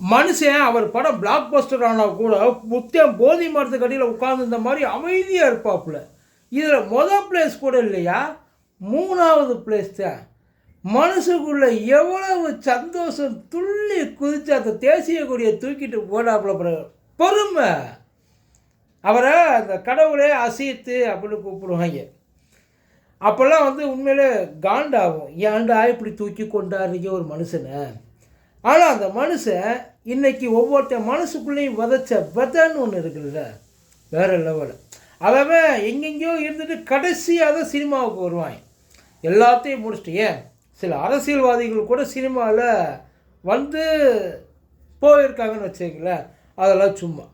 மனுஷன் அவர் படம் பிளாக் பஸ்டர் ஆனால் கூட முத்தியம் போதி மரத்துக்கு அடியில் உட்கார்ந்துருந்த மாதிரி அமைதியாக இருப்பாப்புல. இதில் மொதல் பிளேஸ் கூட இல்லையா? மூணாவது பிளேஸ் தான். மனசுக்குள்ள எவ்வளவு சந்தோஷம் துள்ளி குதிச்சு அந்த தேசிய கொடியை தூக்கிட்டு போனாப்புல பிறகு பொறுமை. அவரை அந்த கடவுளே அசித்து அப்படின்னு கூப்பிடுவாங்க. அப்போல்லாம் வந்து உண்மையிலே காண்டாகும். ஏன்டா இப்படி தூக்கி கொண்டாடுறீங்க ஒரு மனுஷனை? ஆனால் அந்த மனுஷன் இன்றைக்கி ஒவ்வொருத்தன் மனசுக்குள்ளேயும் விதைச்ச விதைன்னு ஒன்று இருக்குல்ல? வேற லெவலில் அவன் எங்கெங்கேயோ இருந்துட்டு கடைசியாக தான் சினிமாவுக்கு வருவாங்க எல்லாத்தையும் முடிச்சுட்டு ஏன்? சில அரசியல்வாதிகள் கூட சினிமாவில் வந்து போயிருக்காங்கன்னு வச்சுக்கங்களேன். அதெல்லாம் சும்மா.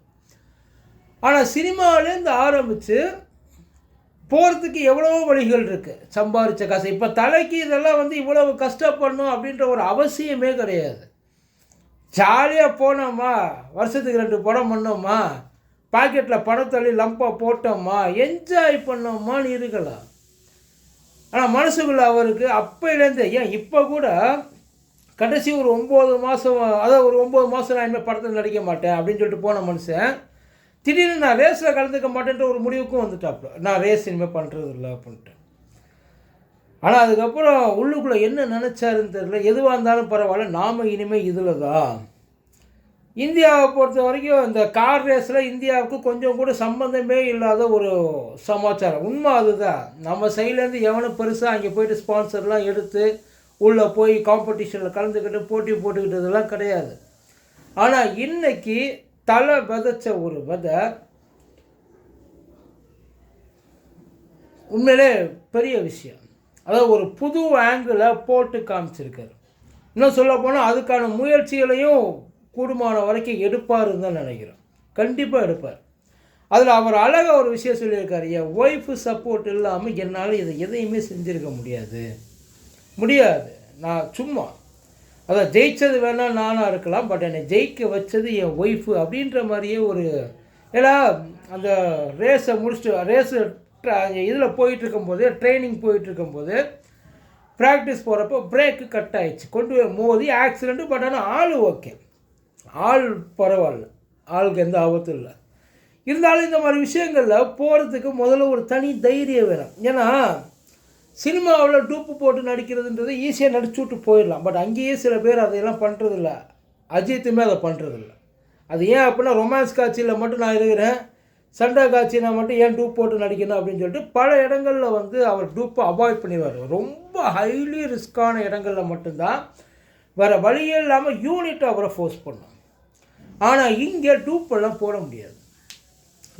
ஆனால் சினிமாவிலேருந்து ஆரம்பித்து போகிறதுக்கு எவ்வளவோ வழிகள் இருக்குது சம்பாரித்த காசு. இப்போ தலைக்கு இதெல்லாம் வந்து இவ்வளவு கஷ்டப்படணும் அப்படின்ற ஒரு அவசியமே கிடையாது. ஜாலியாக போனோமா? வருஷத்துக்கு ரெண்டு படம் பண்ணோமா? பாக்கெட்டில் பணத்தள்ளி லம்பாக போட்டோமா? என்ஜாய் பண்ணோமான்னு இருக்கலாம். ஆனால் மனசுக்குள்ள அவருக்கு அப்போலேருந்து ஏன் இப்போ கூட கடைசி ஒரு ஒம்பது மாதம் அதாவது ஒரு ஒம்பது மாதம் நான் இனிமேல் படத்தில் நடிக்க மாட்டேன் அப்படின்னு சொல்லிட்டு போன மனுஷன் திடீர்னு நான் ரேஸில் கலந்துக்க மாட்டேன்ற ஒரு முடிவுக்கும் வந்துட்டாப்புல நான் ரேஸ் இனிமேல் பண்ணுறது இல்லை அப்படின்ட்டு. ஆனால் அதுக்கப்புறம் உள்ளுக்குள்ளே என்ன நினச்சாருன்னு தெரியல. எதுவாக இருந்தாலும் பரவாயில்ல. நாம் இனிமேல் இதில் தான் இந்தியாவை பொறுத்த வரைக்கும் இந்த கார் ரேஸில் இந்தியாவுக்கு கொஞ்சம் கூட சம்மந்தமே இல்லாத ஒரு சமாச்சாரம். உண்மை அதுதான். நம்ம சைட்லேருந்து எவனும் பெருசாக அங்கே போயிட்டு ஸ்பான்சர்லாம் எடுத்து உள்ளே போய் காம்படிஷனில் கலந்துக்கிட்டு போட்டி போட்டுக்கிட்டதெல்லாம் கிடையாது. ஆனால் இன்னைக்கு தலை விதைச்ச ஒரு விதை உண்மையிலே பெரிய விஷயம். அதாவது ஒரு புது ஆங்கிளில் போட்டு காமிச்சிருக்காரு. இன்னும் சொல்ல போனால் அதுக்கான முயற்சிகளையும் கூடுமான வரைக்கும் எடுப்பாருன்னு தான் நினைக்கிறேன். கண்டிப்பாக எடுப்பார். அதில் அவர் அழகாக ஒரு விஷயம் சொல்லியிருக்காரு. என் ஒய்ஃபு சப்போர்ட் இல்லாமல் என்னால் இதை எதையுமே செஞ்சுருக்க முடியாது. முடியாது. நான் சும்மா. அதான் ஜெயித்தது வேணால் நானாக இருக்கலாம். பட் என்னை ஜெயிக்க வச்சது என் ஒய்ஃபு அப்படின்ற மாதிரியே ஒரு ஏன்னா அந்த ரேஸை முடிச்சுட்டு ரேஸு இதில் போயிட்டு இருக்கும்போது ட்ரைனிங் போயிட்டு இருக்கும்போது ப்ராக்டிஸ் போகிறப்போ பிரேக்கு கட் ஆகிடுச்சு கொண்டு போய் மோதி ஆக்சிடெண்ட்டு பட் ஆனால் ஆள் ஓகே ஆள் பரவாயில்ல. ஆளுக்கு எந்த ஆபத்தும் இல்லை. இருந்தாலும் இந்த மாதிரி விஷயங்களில் போகிறதுக்கு முதல்ல ஒரு தனி தைரியம் வேணும். ஏன்னா சினிமாவில் டூப்பு போட்டு நடிக்கிறதுன்றது ஈஸியாக நடிச்சு விட்டு போயிடலாம். பட் அங்கேயே சில பேர் அதையெல்லாம் பண்ணுறதில்ல அஜித்துமே அதை பண்ணுறதில்ல அது ஏன் அப்படின்னா ரொமான்ஸ் காட்சியில் மட்டும் நான் இருக்கிறேன். சண்டை காட்சினா மட்டும் ஏன் டூப் போட்டு நடிக்கணும் அப்படின்னு சொல்லிட்டு பல இடங்களில் வந்து அவர் டூப்பை அவாய்ட் பண்ணிடுவார். ரொம்ப ஹைலி ரிஸ்க்கான இடங்களில் மட்டும்தான் வேறு வழியே இல்லாமல் யூனிட் அவரை ஃபோர்ஸ் பண்ணும். ஆனால் இங்கே டூப்பெல்லாம் போட முடியாது.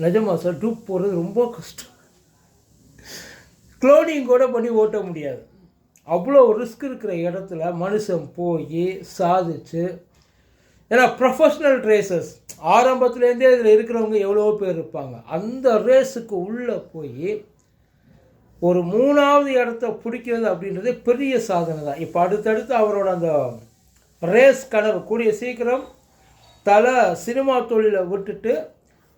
நிஜமா சார் டூப் போடுறது ரொம்ப கஷ்டம். க்ளோனிங் கூட பண்ணி ஓட்ட முடியாது. அவ்வளோ ரிஸ்க் இருக்கிற இடத்துல மனுஷன் போய் சாதிச்சு ஏன்னா ப்ரொஃபஷ்னல் ரேசஸ் ஆரம்பத்துலேருந்தே இதில் இருக்கிறவங்க எவ்வளோ பேர் இருப்பாங்க. அந்த ரேஸுக்கு உள்ளே போய் ஒரு மூணாவது இடத்த பிடிக்கிறது அப்படின்றது பெரிய சாதனை தான். இப்போ அடுத்தடுத்து அவரோட அந்த ரேஸ் கனவு கூடிய சீக்கிரம் தலை சினிமா தொழிலை விட்டுட்டு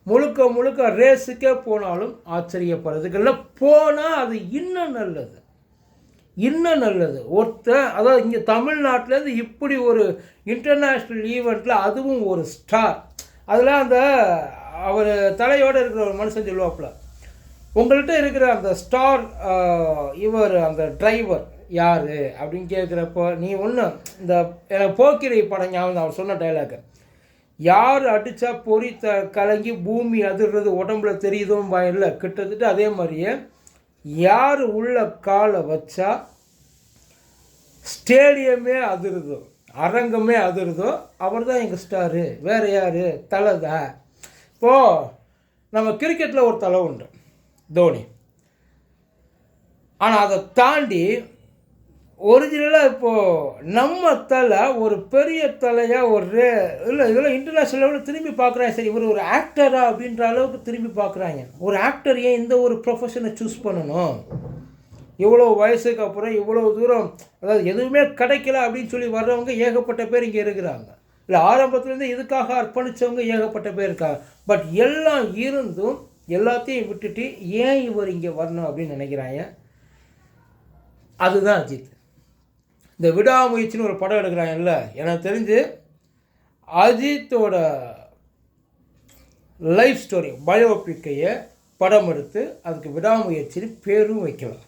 முழுக்க முழுக்க ரேஸுக்கே போனாலும் ஆச்சரியப்படுறதுக்கு இல்லை போனால் அது இன்னும் நல்லது. இன்னும் நல்லது. ஒருத்தன் அதாவது இங்கே தமிழ்நாட்டிலேருந்து இப்படி ஒரு இன்டர்நேஷ்னல் ஈவெண்ட்டில் அதுவும் ஒரு ஸ்டார் அதில் அந்த அவர் தலையோடு இருக்கிற ஒரு மனுஷன் சொல்லுவாப்பில் உங்கள்கிட்ட இருக்கிற அந்த ஸ்டார் இவர் அந்த டிரைவர் யார்? அப்படின்னு கேட்குறப்போ நீ ஒன்று இந்த எனக்கு போக்கிரி படம் ஞாபகம் அவர் சொன்ன டைலாக்கு யார் அடித்தா பொறி த கலங்கி பூமி அதிர்றது உடம்புல தெரியுதோம் இல்லை கிட்டத்தட்ட அதே மாதிரியே யார் உள்ள காலை வச்சா ஸ்டேடியமே அதிருதோ அரங்கமே அதிருதோ அவர் தான் எங்கள் ஸ்டாரு வேறு யார்? தலை தான் இப்போது நம்ம கிரிக்கெட்டில் ஒரு தலை உண்டு தோனி. ஆனால் அதை தாண்டி ஒரிஜினலாக இப்போது நம்ம தலை ஒரு பெரிய தலையாக ஒரு ரே இல்லை இதெல்லாம் இன்டர்நேஷ்னல் லெவலில் திரும்பி பார்க்குறாங்க. சரி இவர் ஒரு ஆக்டரா அப்படின்ற அளவுக்கு திரும்பி பார்க்குறாங்க. ஒரு ஆக்டர் ஏன் இந்த ஒரு ப்ரொஃபஷனை சூஸ் பண்ணணும்? இவ்வளோ வயசுக்கு அப்புறம் இவ்வளோ தூரம் அதாவது எதுவுமே கிடைக்கல அப்படின்னு சொல்லி வர்றவங்க ஏகப்பட்ட பேர் இங்கே இருக்கிறாங்க. இல்லை ஆரம்பத்துலேருந்து இதுக்காக அர்ப்பணித்தவங்க ஏகப்பட்ட பேர் இருக்காங்க. பட் எல்லாம் இருந்தும் எல்லாத்தையும் விட்டுட்டு ஏன் இவர் இங்கே வரணும் அப்படின்னு நினைக்கிறாங்க? அதுதான் அஜித். இந்த விடாமுயற்சின்னு ஒரு படம் எடுக்கிறாங்கல்ல எனக்கு தெரிஞ்சு அஜித்தோட லைஃப் ஸ்டோரி பயோபிக்கையை படம் எடுத்து அதுக்கு விடாமுயற்சின்னு பேரும் வைக்கலாம்.